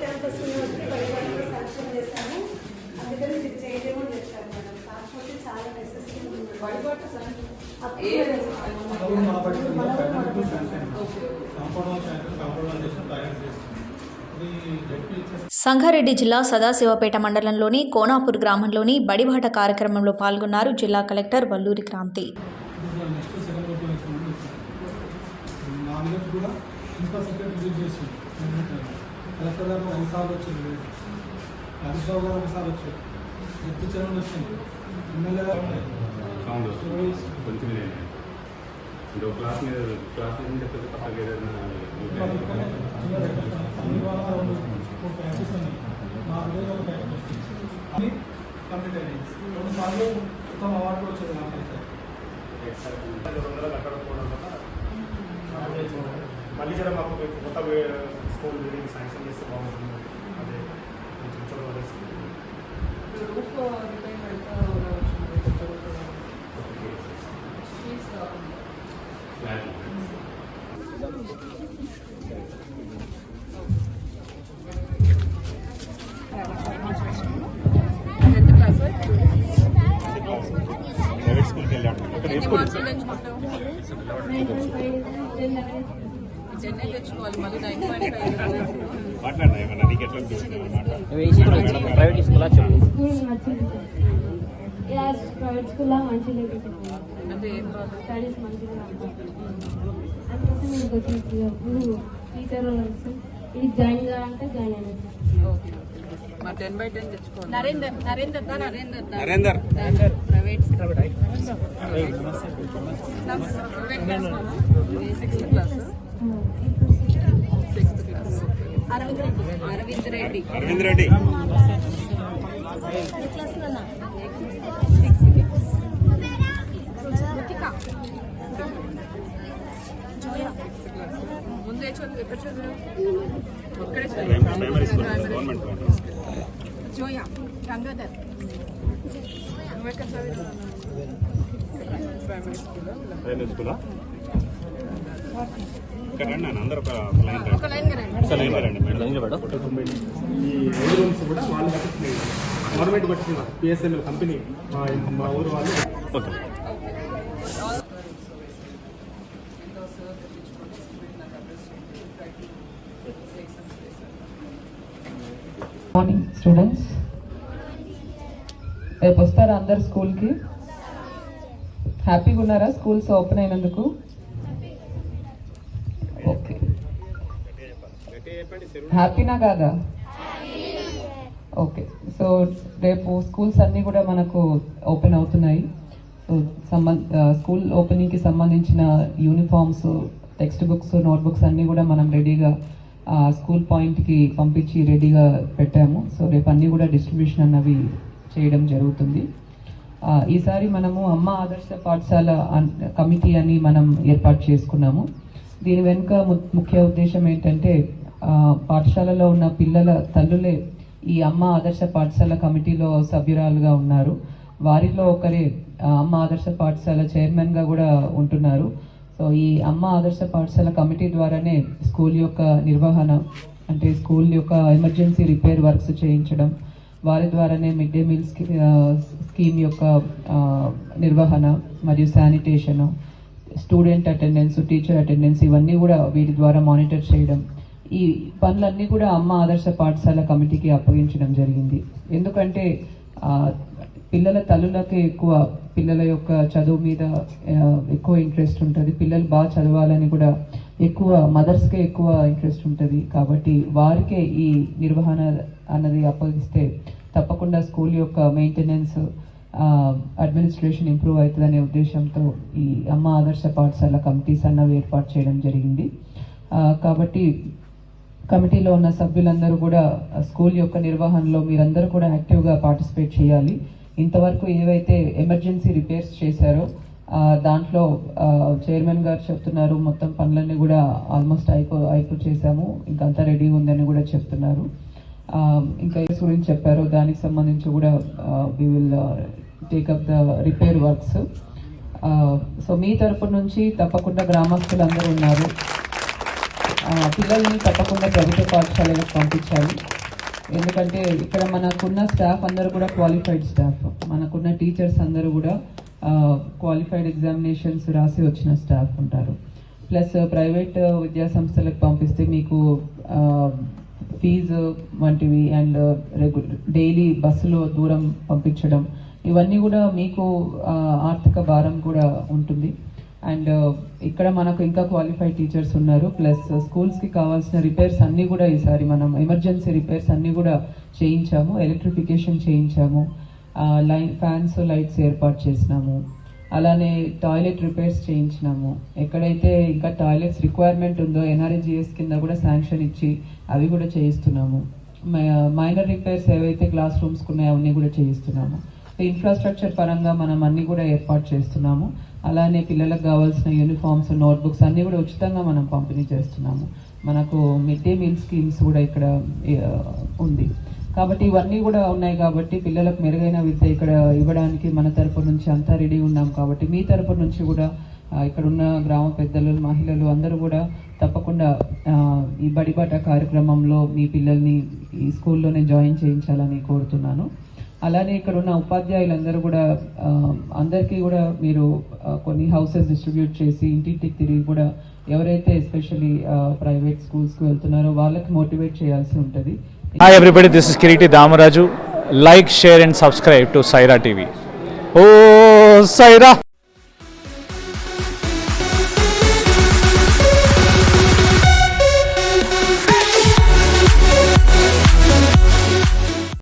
Campus Sangareddy జిల్లా సదాశివపేట మండలంలోని కోనాపూర్ గ్రామంలోని బడిబాట కార్యక్రమంలో పాల్గొన్నారు జిల్లా కలెక్టర్ వల్లూరి క్రాంతి. కలెక్టర్ గారు ఐదు సార్లు వచ్చింది హరీష్ రావు గారు ఒకసారి వచ్చారు. జడ్పీ చరణ్ వచ్చింది. ఎమ్మెల్యే గారు అంటే ఒక క్లాస్ మీద క్లాస్ మీద పక్కకి ఏదైనా కంప్లీట్ అయ్యాయి రెండు సార్లు ఉత్తమ అవార్డు కూడా వచ్చింది నాకైతే మళ్ళీ జర మాకు కొత్త స్కూల్ బిల్డింగ్ శాంక్షన్ చేస్తే బాగుంటుంది అదే కొంచెం చూడవలసి రూఫ్ రిపేర్మెంట్ వచ్చింది కొత్త రూఫ్ స్ట్రీట్స్ కాకుండా టెన్త్ క్లాస్ ప్రైవేట్ స్కూల్కి వెళ్ళాడు అక్కడ ఏ స్కూల్ చెన్నై తెచ్చుకోవాలి మళ్ళీ nine point five school private school private మంచిగా అంటే స్టడీస్ మంచిగా టీచర్ ఇది జాయిన్ కావాలంటే జాయిన్ అయ్యాను ఓకే మరి టెన్ బై టెన్ తెచ్చుకోవాలి. Narender Narender Narender Narender. Private sixth class Arvind Reddy. Arvind Reddy Arvind Reddy ముందే చదువు ఎక్కడ చదువు ఒక్కడే primary school government primary school Zoya Gangadhar. నువ్వెక్కడ ప్రైమరీ స్కూల్లో ప్రైమరీ స్కూలా? ఈ ఐదు రూమ్స్ కూడా వాళ్ళు కట్టించినాయి గవర్నమెంట్ కట్టిన పిఎస్ఎన్ఎల్ కంపెనీ మా మా ఊరు వాళ్ళు. ఓకే. మార్నింగ్ స్టూడెంట్స్ రేపు వస్తారా అందరు స్కూల్కి? హ్యాపీగా ఉన్నారా? స్కూల్స్ ఓపెన్ అయినందుకు? ఓకే. హ్యాపీనా కాదా? ఓకే. సో రేపు స్కూల్స్ అన్నీ కూడా మనకు ఓపెన్ అవుతున్నాయి. సో సంబంధ స్కూల్ ఓపెనింగ్కి సంబంధించిన uniforms text books note books అన్నీ కూడా మనం రెడీగా స్కూల్ పాయింట్కి పంపించి రెడీగా పెట్టాము. సో రేపు అన్నీ కూడా డిస్ట్రిబ్యూషన్ అన్నవి చేయడం జరుగుతుంది. ఈసారి మనము అమ్మ ఆదర్శ పాఠశాల కమిటీ అని మనం ఏర్పాటు చేసుకున్నాము. దీని వెనుక ము- ముఖ్య ఉద్దేశం ఏంటంటే పాఠశాలలో ఉన్న పిల్లల తల్లులే ఈ అమ్మ ఆదర్శ పాఠశాల కమిటీలో సభ్యురాలుగా ఉన్నారు. వారిలో ఒకరే అమ్మ ఆదర్శ పాఠశాల చైర్మన్గా కూడా ఉంటున్నారు. సో ఈ అమ్మ ఆదర్శ పాఠశాల కమిటీ ద్వారానే స్కూల్ యొక్క నిర్వహణ అంటే స్కూల్ యొక్క ఎమర్జెన్సీ రిపేర్ వర్క్స్ చేయించడం వారి ద్వారానే మిడ్ డే మీల్ స్కీమ్ యొక్క నిర్వహణ మరియు sanitation student attendance teacher attendance ఇవన్నీ కూడా వీటి ద్వారా మానిటర్ చేయడం. ఈ పనులన్నీ కూడా అమ్మ ఆదర్శ పాఠశాల కమిటీకి అప్పగించడం జరిగింది. ఎందుకంటే పిల్లల తల్లులకే ఎక్కువ పిల్లల యొక్క చదువు మీద ఎక్కువ ఇంట్రెస్ట్ ఉంటుంది. పిల్లలు బాగా చదవాలని కూడా ఎక్కువ మదర్స్కే ఎక్కువ ఇంట్రెస్ట్ ఉంటుంది. కాబట్టి వారికే ఈ నిర్వహణ అన్నది అప్పగిస్తే తప్పకుండా స్కూల్ యొక్క మెయింటెనెన్స్ అడ్మినిస్ట్రేషన్ ఇంప్రూవ్ అవుతుందనే ఉద్దేశంతో ఈ అమ్మ ఆదర్శ పాఠశాల కమిటీస్ అన్నవి ఏర్పాటు చేయడం జరిగింది. కాబట్టి కమిటీలో ఉన్న సభ్యులందరూ కూడా స్కూల్ యొక్క నిర్వహణలో మీరందరూ కూడా యాక్టివ్గా పార్టిసిపేట్ చేయాలి. ఇంతవరకు ఏవైతే ఎమర్జెన్సీ రిపేర్స్ చేశారో దాంట్లో చైర్మన్ గారు చెప్తున్నారు మొత్తం పనులన్నీ కూడా ఆల్మోస్ట్ అయిపో అయిపో చేశాము. ఇంకంతా రెడీ ఉందని కూడా చెప్తున్నారు. ఇంకా ఏ గురించి చెప్పారో దానికి సంబంధించి కూడా we will take up the repair works so మీ తరపు నుంచి తప్పకుండా గ్రామస్తులందరూ ఉన్నారు. Uh, పిల్లల్ని తప్పకుండా ప్రభుత్వ పాఠశాలకు పంపించాలి. ఎందుకంటే ఇక్కడ మనకున్న స్టాఫ్ అందరూ కూడా క్వాలిఫైడ్ స్టాఫ్ మనకున్న టీచర్స్ అందరూ కూడా uh, క్వాలిఫైడ్ ఎగ్జామినేషన్స్ రాసి వచ్చిన స్టాఫ్ ఉంటారు. ప్లస్ ప్రైవేట్ uh, విద్యా సంస్థలకు పంపిస్తే మీకు ఫీజు వంటివి అండ్ రెగ్యు డైలీ బస్సులో దూరం పంపించడం ఇవన్నీ కూడా మీకు ఆర్థిక భారం కూడా ఉంటుంది. అండ్ ఇక్కడ మనకు ఇంకా క్వాలిఫైడ్ టీచర్స్ ఉన్నారు. ప్లస్ స్కూల్స్కి కావాల్సిన రిపేర్స్ అన్నీ కూడా ఈసారి మనం ఎమర్జెన్సీ రిపేర్స్ అన్నీ కూడా చేయించాము. ఎలక్ట్రిఫికేషన్ చేయించాము. లైన్ ఫ్యాన్స్ లైట్స్ ఏర్పాటు చేసినాము. అలానే టాయిలెట్ రిపేర్స్ చేయించినాము. ఎక్కడైతే ఇంకా టాయిలెట్స్ రిక్వైర్మెంట్ ఉందో ఎన్ఆర్జిఎస్ కింద కూడా శాంక్షన్ ఇచ్చి అవి కూడా చేయిస్తున్నాము. మైనర్ రిపేర్స్ ఏవైతే క్లాస్ రూమ్స్కి ఉన్నాయో అవన్నీ కూడా చేయిస్తున్నాము. ఇన్ఫ్రాస్ట్రక్చర్ పరంగా మనం అన్ని కూడా ఏర్పాటు చేస్తున్నాము. అలానే పిల్లలకు కావాల్సిన యూనిఫామ్స్ నోట్బుక్స్ అన్నీ కూడా ఉచితంగా మనం పంపిణీ చేస్తున్నాము. మనకు మిడ్ డే మీల్ స్కీమ్స్ కూడా ఇక్కడ ఉంది. కాబట్టి ఇవన్నీ కూడా ఉన్నాయి కాబట్టి పిల్లలకు మెరుగైన విద్య ఇక్కడ ఇవ్వడానికి మన తరపు నుంచి అంతా రెడీ ఉన్నాం కాబట్టి మీ తరపు నుంచి కూడా ఇక్కడ ఉన్న గ్రామ పెద్దలు మహిళలు అందరూ కూడా తప్పకుండా ఈ బడిబాట కార్యక్రమంలో మీ పిల్లల్ని ఈ స్కూల్లోనే జాయిన్ చేయించాలని కోరుతున్నాను. అలానే ఇక్కడ ఉన్న ఉపాధ్యాయులందరూ కూడా అందరికీ కూడా మీరు కొన్ని హౌసెస్ డిస్ట్రిబ్యూట్ చేసి ఇంటింటికి తిరిగి కూడా ఎవరైతే ఎస్పెషల్లీ ప్రైవేట్ స్కూల్స్కి వెళ్తున్నారో వాళ్ళకి మోటివేట్ చేయాల్సి ఉంటుంది. Hi everybody this is Kireeti Damaraju like share and subscribe to Saira TV oh Sye Raa